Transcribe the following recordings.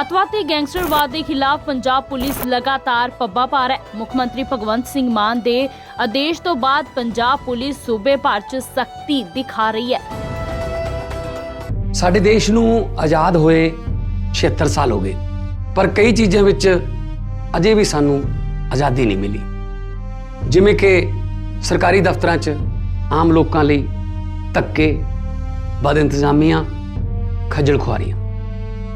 ਅਤਵਾਦੀ ਗੈਂਗਸਟਰਵਾਦ ਦੇ ਖਿਲਾਫ ਪੰਜਾਬ ਪੁਲਿਸ ਲਗਾਤਾਰ ਪੱਬਾ ਪਾ ਰਹੀ ਹੈ। ਮੁੱਖ ਮੰਤਰੀ ਭਗਵੰਤ ਸਿੰਘ ਮਾਨ ਦੇ ਆਦੇਸ਼ ਤੋਂ ਬਾਅਦ ਪੰਜਾਬ ਪੁਲਿਸ ਸੂਬੇ ਭਰ 'ਚ ਸਖਤੀ ਦਿਖਾ ਰਹੀ ਹੈ। ਸਾਡੇ ਦੇਸ਼ ਨੂੰ ਆਜ਼ਾਦ ਹੋਏ 76 ਸਾਲ ਹੋ ਗਏ, ਪਰ ਕਈ ਚੀਜ਼ਾਂ ਵਿੱਚ ਅਜੇ ਵੀ ਸਾਨੂੰ ਆਜ਼ਾਦੀ ਨਹੀਂ ਮਿਲੀ। ਜਿਵੇਂ ਕਿ ਸਰਕਾਰੀ ਦਫ਼ਤਰਾਂ 'ਚ ਆਮ ਲੋਕਾਂ ਲਈ ਧੱਕੇ, ਬਦ ਇੰਤਜ਼ਾਮੀਆਂ, ਖੱਜਲ ਖੁਆਰੀਆਂ।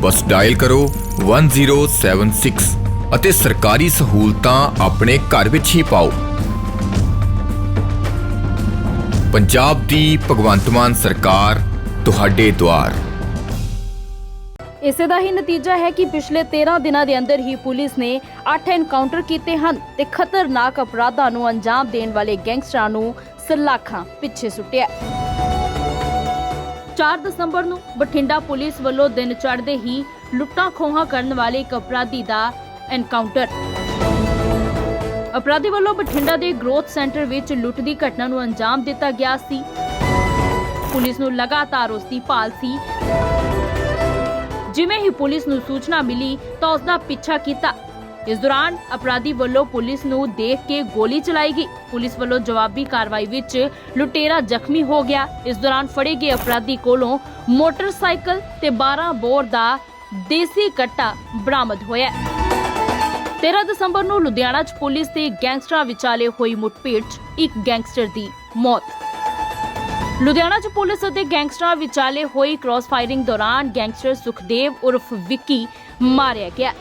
ਬਸ ਡਾਇਲ ਕਰੋ 1076 ਅਤੇ ਸਰਕਾਰੀ ਸਹੂਲਤਾਂ ਆਪਣੇ ਘਰ ਵਿੱਚ ਹੀ ਪਾਓ। ਪੰਜਾਬ ਦੀ ਭਗਵੰਤ ਮਾਨ ਸਰਕਾਰ, ਤੁਹਾਡੇ ਦੁਆਰ। ਇਸੇ ਦਾ ਹੀ ਨਤੀਜਾ ਹੈ ਕਿ ਪਿਛਲੇ 13 ਦਿਨਾਂ ਦੇ ਅੰਦਰ ਹੀ ਪੁਲਿਸ ਨੇ 8 ਐਨਕਾਊਂਟਰ ਕੀਤੇ ਹਨ ਤੇ ਖਤਰਨਾਕ ਅਪਰਾਧਾਂ ਨੂੰ ਅੰਜਾਮ ਦੇਣ ਵਾਲੇ ਗੈਂਗਸਟਰਾਂ ਨੂੰ ਸਲਾਖਾਂ ਪਿੱਛੇ ਸੁੱਟਿਆ। 4 ਦਸੰਬਰ ਨੂੰ ਬਠਿੰਡਾ ਪੁਲਿਸ ਵੱਲੋਂ ਦਿਨ ਚੜ੍ਹਦੇ ਹੀ ਲੁੱਟਾਂ ਖੋਹਾਂ ਕਰਨ ਵਾਲੇ ਇੱਕ ਅਪਰਾਧੀ ਦਾ ਐਨਕਾਊਂਟਰ। ਅਪਰਾਧੀ ਵੱਲੋਂ ਬਠਿੰਡਾ ਦੇ ਗਰੋਥ ਸੈਂਟਰ ਵਿੱਚ ਲੁੱਟ ਦੀ ਘਟਨਾ ਨੂੰ ਅੰਜਾਮ ਦਿੱਤਾ ਗਿਆ ਸੀ। ਪੁਲਿਸ ਨੂੰ ਲਗਾਤਾਰ ਉਸ ਦੀ ਭਾਲ ਸੀ। ਜਿਵੇਂ ਹੀ ਪੁਲਿਸ ਨੂੰ ਸੂਚਨਾ ਮਿਲੀ ਤਾਂ ਉਸ ਦਾ ਪਿੱਛਾ ਕੀਤਾ। ਇਸ ਦੌਰਾਨ ਅਪਰਾਧੀ ਵੱਲੋਂ ਪੁਲਿਸ ਨੂੰ ਦੇਖ ਕੇ ਗੋਲੀ ਚਲਾਈ ਗਈ। ਪੁਲਿਸ ਵੱਲੋਂ ਜਵਾਬੀ ਕਾਰਵਾਈ ਵਿੱਚ ਲੁਟੇਰਾ ਜ਼ਖਮੀ ਹੋ ਗਿਆ। ਇਸ ਦੌਰਾਨ ਫੜੇ ਗਏ ਅਪਰਾਧੀ ਕੋਲੋਂ ਮੋਟਰਸਾਈਕਲ ਤੇ 12 ਬੋਰ ਦਾ ਦੇਸੀ ਕੱਟਾ ਬਰਾਮਦ ਹੋਇਆ। 13 ਦਸੰਬਰ ਨੂੰ ਲੁਧਿਆਣਾ 'ਚ ਪੁਲਿਸ ਤੇ ਗੈਂਗਸਟਰਾਂ ਵਿਚਾਲੇ ਹੋਈ ਮੁੱਠਭੇੜ 'ਚ ਇੱਕ ਗੈਂਗਸਟਰ ਦੀ ਮੌਤ। ਲੁਧਿਆਣਾ 'ਚ ਪੁਲਿਸ ਅਤੇ ਗੈਂਗਸਟਰਾਂ ਵਿਚਾਲੇ ਹੋਈ ਕ੍ਰਾਸ ਫਾਇਰਿੰਗ ਦੌਰਾਨ ਗੈਂਗਸਟਰ ਸੁਖਦੇਵ ਉਰਫ ਵਿੱਕੀ ਮਾਰਿਆ ਗਿਆ।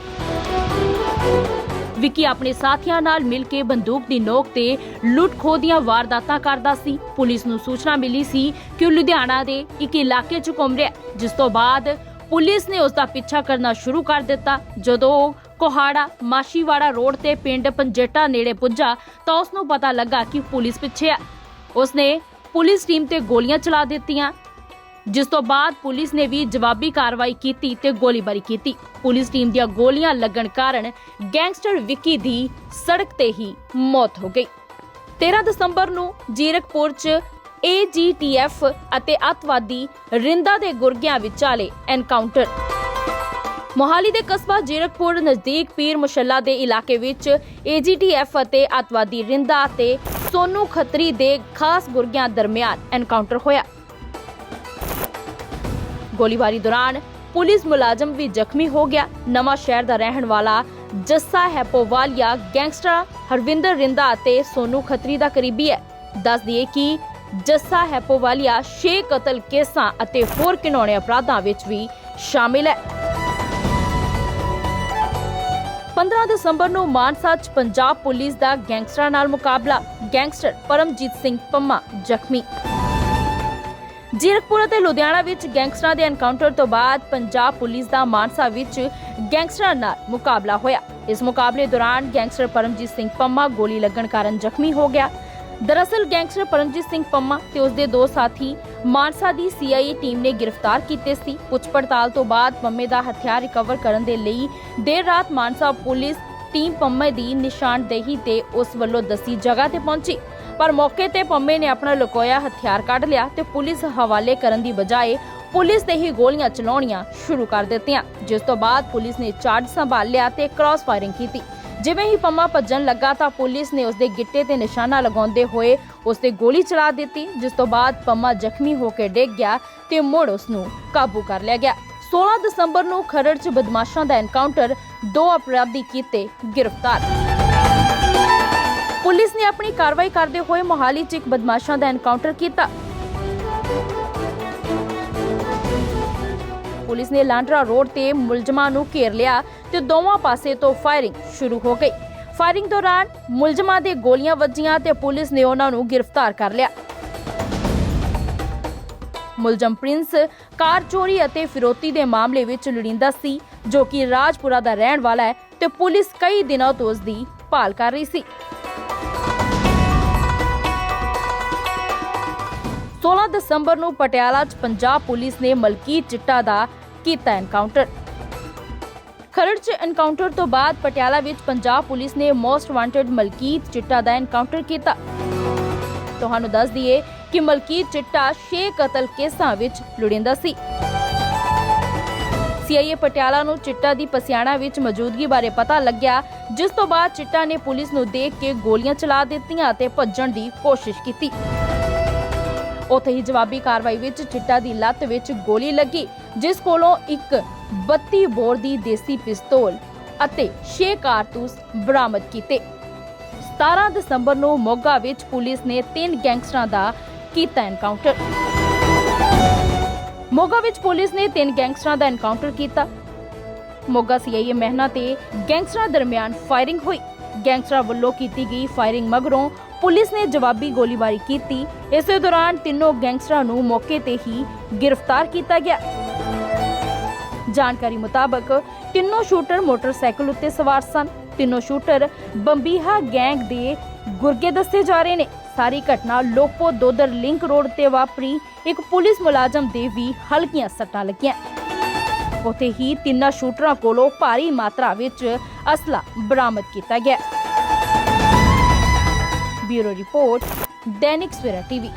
ਵਿੱਕੀ ਆਪਣੇ ਸਾਥੀਆਂ ਨਾਲ ਮਿਲ ਕੇ ਬੰਦੂਕ ਦੀ ਨੋਕ ਤੇ ਲੁੱਟ-ਖੋਹ ਦੀਆਂ ਵਾਰਦਾਤਾਂ ਕਰਦਾ ਸੀ। ਪੁਲਿਸ ਨੂੰ ਸੂਚਨਾ ਮਿਲੀ ਸੀ ਕਿ ਉਹ ਲੁਧਿਆਣਾ ਦੇ ਇੱਕ ਇਲਾਕੇ 'ਚ ਘੁੰਮ ਰਿਹਾ ਜਿਸ ਤੋਂ ਬਾਅਦ ਪੁਲਿਸ ਨੇ ਉਸ ਦਾ ਪਿੱਛਾ ਕਰਨਾ ਸ਼ੁਰੂ ਕਰ ਦਿੱਤਾ। ਜਦੋਂ ਉਹ ਕੋਹਾੜਾ ਮਾਸ਼ੀਵਾੜਾ ਰੋਡ ਤੇ ਪਿੰਡ ਪੰਜੇਟਾ ਨੇੜੇ ਪੁੱਜਾ ਤਾਂ ਉਸ ਨੂੰ ਪਤਾ ਲੱਗਾ ਕਿ ਪੁਲਿਸ ਪਿੱਛੇ ਆ ਉਸਨੇ ਪੁਲਿਸ ਟੀਮ ਤੇ ਗੋਲੀਆਂ ਚਲਾ ਦਿੱਤੀਆਂ। ਜਿਸ ਤੋਂ ਬਾਅਦ ਪੁਲਿਸ ਨੇ ਵੀ ਜਵਾਬੀ ਕਾਰਵਾਈ ਕੀਤੀ ਤੇ ਗੋਲੀਬਾਰੀ ਕੀਤੀ। ਪੁਲਿਸ ਟੀਮ ਦੀਆਂ ਗੋਲੀਆਂ ਲੱਗਣ ਕਾਰਨ ਗੈਂਗਸਟਰ ਵਿੱਕੀ ਦੀ ਸੜਕ ਤੇ ਹੀ ਮੌਤ ਹੋ ਗਈ। 13 ਦਸੰਬਰ ਨੂੰ ਜੀਰਕਪੁਰ 'ਚ ਏਜੀਟੀਐਫ ਅਤੇ ਅੱਤਵਾਦੀ ਰਿੰਦਾ ਦੇ ਗੁਰਗਿਆਂ ਵਿਚਾਲੇ ਐਨਕਾਊਂਟਰ। ਮੋਹਾਲੀ ਦੇ ਕਸਬਾ ਜੀਰਕਪੁਰ ਨਜ਼ਦੀਕ ਪੀਰ ਮੁਸ਼ੱਲਾ ਦੇ ਇਲਾਕੇ ਵਿੱਚ ਏਜੀਟੀਐਫ ਅਤੇ ਅੱਤਵਾਦੀ ਰਿੰਦਾ ਅਤੇ ਸੋਨੂ ਖੱਤਰੀ ਦੇ ਖਾਸ ਗੁਰਗਿਆਂ ਦਰਮਿਆਨ ਐਨਕਾਊਂਟਰ ਹੋਇਆ। ਗੋਲੀਬਾਰੀ ਦੌਰਾਨ ਪੁਲਿਸ ਮੁਲਾਜ਼ਮ ਵੀ ਜ਼ਖਮੀ ਹੋ ਗਿਆ। ਨਵਾਂ ਸ਼ਹਿਰ ਦਾ ਰਹਿਣ ਵਾਲਾ ਜੱਸਾ ਹੈਪੋਵਾਲੀਆ ਗੈਂਗਸਟਰ ਹਰਵਿੰਦਰ ਰਿੰਦਾ ਅਤੇ ਸੋਨੂ ਖੱਤਰੀ ਦਾ ਕਰੀਬੀ ਹੈ। ਦੱਸ ਦਈਏ ਕਿ ਜੱਸਾ ਹੈਪੋਵਾਲੀਆ ਛੇ ਕਤਲ ਕੇਸਾਂ ਅਤੇ ਹੋਰ ਘਿਨੌਣੇ ਅਪਰਾਧਾਂ ਵਿੱਚ ਵੀ ਸ਼ਾਮਿਲ ਹੈ। 15 ਦਸੰਬਰ ਨੂੰ ਮਾਨਸਾ 'ਚ ਪੰਜਾਬ ਪੁਲਿਸ ਦਾ ਗੈਂਗਸਟਰਾਂ ਨਾਲ ਮੁਕਾਬਲਾ। ਗੈਂਗਸਟਰ ਪਰਮਜੀਤ ਸਿੰਘ ਪੰਮਾ ਜ਼ਖਮੀ। ਜੀਰਕਪੁਰ ਅਤੇ ਲੁਧਿਆਣਾ ਵਿੱਚ ਗੈਂਗਸਟਰਾਂ ਦੇ ਐਨਕਾਊਂਟਰ ਤੋਂ ਬਾਅਦ ਪੰਜਾਬ ਪੁਲਿਸ ਦਾ ਮਾਨਸਾ ਵਿੱਚ ਗੈਂਗਸਟਰਾਂ ਨਾਲ ਮੁਕਾਬਲਾ ਹੋਇਆ। ਇਸ ਮੁਕਾਬਲੇ ਦੌਰਾਨ ਗੈਂਗਸਟਰ ਪਰਮਜੀਤ ਸਿੰਘ ਪੰਮਾ ਗੋਲੀ ਲੱਗਣ ਕਾਰਨ ਜ਼ਖਮੀ ਹੋ ਗਿਆ। ਦਰਅਸਲ ਗੈਂਗਸਟਰ ਪਰਮਜੀਤ ਸਿੰਘ ਪੰਮਾ ਤੇ ਉਸਦੇ ਦੋ ਸਾਥੀ ਮਾਨਸਾ ਦੀ ਸੀਆਈਏ ਟੀਮ ਨੇ ਗ੍ਰਿਫਤਾਰ ਕੀਤੇ ਸੀ। ਪੁੱਛ ਪੜਤਾਲ ਤੋਂ ਬਾਅਦ ਪੰਮੇ ਦਾ ਹਥਿਆਰ ਰਿਕਵਰ ਕਰਨ ਦੇ ਲਈ ਦੇਰ ਰਾਤ ਮਾਨਸਾ ਪੁਲਿਸ ਟੀਮ ਪੰਮੇ ਦੀ ਨਿਸ਼ਾਨਦੇਹੀ ਤੇ ਉਸ ਵੱਲੋਂ ਦੱਸੀ ਜਗ੍ਹਾ ਤੇ ਪਹੁੰਚੀ। ਪਰ ਮੌਕੇ ਤੇ ਪੰਮੇ ਨੇ ਆਪਣਾ ਲੁਕੋਇਆ ਹਥਿਆਰ ਕੱਢ ਲਿਆ ਤੇ ਪੁਲਿਸ ਹਵਾਲੇ ਕਰਨ ਦੀ ਬਜਾਏ ਪੁਲਿਸ ਤੇ ਹੀ ਗੋਲੀਆਂ ਚਲਾਉਣੀਆਂ ਸ਼ੁਰੂ ਕਰ ਦਿੱਤੀਆਂ, ਜਿਸ ਤੋਂ ਬਾਅਦ ਪੁਲਿਸ ਨੇ ਚਾਰਜ ਸੰਭਾਲ ਲਿਆ ਤੇ ਕ੍ਰਾਸ ਫਾਇਰਿੰਗ ਕੀਤੀ। ਜਿਵੇਂ ਹੀ ਪੰਮਾ ਭੱਜਣ ਲੱਗਾ ਤਾਂ ਪੁਲਿਸ ਨੇ ਉਸਦੇ ਗਿੱਟੇ ਤੇ ਨਿਸ਼ਾਨਾ ਲਗਾਉਂਦੇ ਹੋਏ ਉਸ ਤੇ ਗੋਲੀ ਚਲਾ ਦਿੱਤੀ, ਜਿਸ ਤੋਂ ਬਾਅਦ ਪੰਮਾ ਜ਼ਖਮੀ ਹੋ ਕੇ ਡਿੱਗ ਗਿਆ ਤੇ ਮੁੜ ਉਸ ਨੂੰ ਕਾਬੂ ਕਰ ਲਿਆ ਗਿਆ। 16 ਦਸੰਬਰ ਨੂੰ ਖਰੜ 'ਚ ਬਦਮਾਸ਼ਾਂ ਦਾ ਐਨਕਾਊਂਟਰ ਦੋ ਅਪਰਾਧੀ ਕੀਤੇ ਗ੍ਰਿਫਤਾਰ। ਪੁਲਿਸ ਨੇ ਆਪਣੀ ਕਾਰਵਾਈ ਕਰਦੇ ਹੋਏ ਮੋਹਾਲੀ 'ਚ ਇੱਕ ਬਦਮਾਸ਼ਾਂ ਦਾ ਐਨਕਾਊਂਟਰ ਕੀਤਾ। ਪੁਲਿਸ ਨੇ ਲਾਂਡਰਾ ਰੋਡ ਤੇ ਮੁਲਜ਼ਮਾਂ ਨੂੰ ਘੇਰ ਲਿਆ ਤੇ ਦੋਵਾਂ ਪਾਸੇ ਤੋਂ ਫਾਇਰਿੰਗ ਸ਼ੁਰੂ ਹੋ ਗਈ। ਫਾਇਰਿੰਗ ਦੌਰਾਨ ਮੁਲਜ਼ਮਾਂ ਦੇ ਗੋਲੀਆਂ ਵੱਜੀਆਂ ਤੇ ਪੁਲਿਸ ਨੇ ਉਹਨਾਂ ਨੂੰ ਗ੍ਰਿਫਤਾਰ ਕਰ ਲਿਆ। ਮੁਲਜ਼ਮ ਪ੍ਰਿੰਸ ਕਾਰ ਚੋਰੀ ਅਤੇ ਫਿਰੋਤੀ ਦੇ ਮਾਮਲੇ ਵਿੱਚ ਲੁੜਿੰਦਾ ਸੀ, ਜੋ ਕਿ ਰਾਜਪੁਰਾ ਦਾ ਰਹਿਣ ਵਾਲਾ ਹੈ ਤੇ ਪੁਲਿਸ ਕਈ ਦਿਨਾਂ ਤੋਂ ਉਸ ਦੀ ਭਾਲ ਕਰ ਰਹੀ ਸੀ। 16 ਦਸੰਬਰ ਨੂੰ ਪਟਿਆਲਾ 'ਚ ਪੰਜਾਬ ਪੁਲਿਸ ਨੇ ਮਲਕੀਤ ਚਿੱਟਾ ਦਾ ਕੀਤਾ ਐਨਕਾਊਂਟਰ ਖਰੜ 'ਚ ਐਨਕਾਊਂਟਰ ਤੋਂ ਬਾਅਦ ਪਟਿਆਲਾ ਵਿੱਚ ਪੰਜਾਬ ਪੁਲਿਸ ਨੇ ਮੋਸਟ ਵਾਂਟਡ ਮਲਕੀਤ ਚਿੱਟਾ ਦਾ ਐਨਕਾਊਂਟਰ ਕੀਤਾ। ਤੁਹਾਨੂੰ ਦੱਸ ਦਈਏ ਕਿ ਮਲਕੀਤ ਚਿੱਟਾ 6 ਕਤਲ ਕੇਸਾਂ ਵਿੱਚ ਲੁੜਿੰਦਾ ਸੀ। ਸੀਆਈਏ ਪਟਿਆਲਾ ਨੂੰ ਚਿੱਟਾ ਦੀ ਪਸਿਆਣਾ ਵਿੱਚ ਮੌਜੂਦਗੀ ਬਾਰੇ ਪਤਾ ਲੱਗਿਆ, ਜਿਸ ਤੋਂ ਬਾਅਦ ਚਿੱਟਾ ਨੇ ਪੁਲਿਸ ਨੂੰ ਦੇਖ ਕੇ ਗੋਲੀਆਂ ਚਲਾ ਦਿੱਤੀਆਂ ਅਤੇ ਭੱਜਣ ਦੀ ਕੋਸ਼ਿਸ਼ ਕੀਤੀ। ਉੱਥੇ ਹੀ ਜਵਾਬੀ ਕਾਰਵਾਈ ਵਿੱਚ ਚਿੱਟਾ ਦੀ ਲੱਤ ਵਿੱਚ ਗੋਲੀ ਲੱਗੀ, ਜਿਸ ਕੋਲੋਂ ਇੱਕ 32 ਬੋਰ ਦੀ ਦੇਸੀ ਪਿਸਤੌਲ ਅਤੇ 6 ਕਾਰਤੂਸ ਬਰਾਮਦ ਕੀਤੇ। 17 ਦਸੰਬਰ ਨੂੰ ਮੋਗਾ ਵਿੱਚ ਪੁਲਿਸ ਨੇ ਤਿੰਨ ਗੈਂਗਸਟਰਾਂ ਦਾ ਕੀਤਾ ਐਨਕਾਊਂਟਰ ਮੋਗਾ ਵਿੱਚ ਪੁਲਿਸ ਨੇ ਤਿੰਨ ਗੈਂਗਸਟਰਾਂ ਦਾ ਐਨਕਾਊਂਟਰ ਕੀਤਾ। ਮੋਗਾ ਸੀਆਈਏ ਮਹਿਨਾ ਤੇ ਗੈਂਗਸਟਰਾਂ ਦਰਮਿਆਨ ਫਾਇਰਿੰਗ ਹੋਈ। ਗੈਂਗਸਟਰਾਂ ਵੱਲੋਂ ਕੀਤੀ ਗਈ ਫਾਇਰਿੰਗ ਮਗਰੋਂ ਪੁਲਿਸ ਨੇ ਜਵਾਬੀ ਗੋਲੀਬਾਰੀ ਕੀਤੀ। ਇਸੇ ਦੌਰਾਨ ਤਿੰਨੋਂ ਗੈਂਗਸਟਰਾਂ ਨੂੰ ਮੌਕੇ ਤੇ ਹੀ ਗ੍ਰਿਫਤਾਰ ਕੀਤਾ ਗਿਆ। ਜਾਣਕਾਰੀ ਮੁਤਾਬਕ ਤਿੰਨੋਂ ਸ਼ੂਟਰ ਮੋਟਰਸਾਈਕਲ ਉੱਤੇ ਸਵਾਰ ਸਨ। ਤਿੰਨੋਂ ਸ਼ੂਟਰ ਬੰਬੀਹਾ ਗੈਂਗ ਦੇ ਗੁਰਗੇ ਦੱਸੇ ਜਾ ਰਹੇ ਨੇ। ਸਾਰੀ ਘਟਨਾ ਲੋਪੋ ਦੋਦਰ ਲਿੰਕ ਰੋਡ ਤੇ ਵਾਪਰੀ। ਇੱਕ ਪੁਲਿਸ ਮੁਲਾਜ਼ਮ ਦੇ ਵੀ ਹਲਕੀਆਂ ਸੱਟਾਂ ਲੱਗੀਆਂ। ਉੱਥੇ ਹੀ ਤਿੰਨਾਂ ਸ਼ੂਟਰਾਂ ਕੋਲੋਂ ਭਾਰੀ ਮਾਤਰਾ ਵਿੱਚ ਅਸਲਾ ਬਰਾਮਦ ਕੀਤਾ ਗਿਆ। Bureau report, Dainik Savera TV.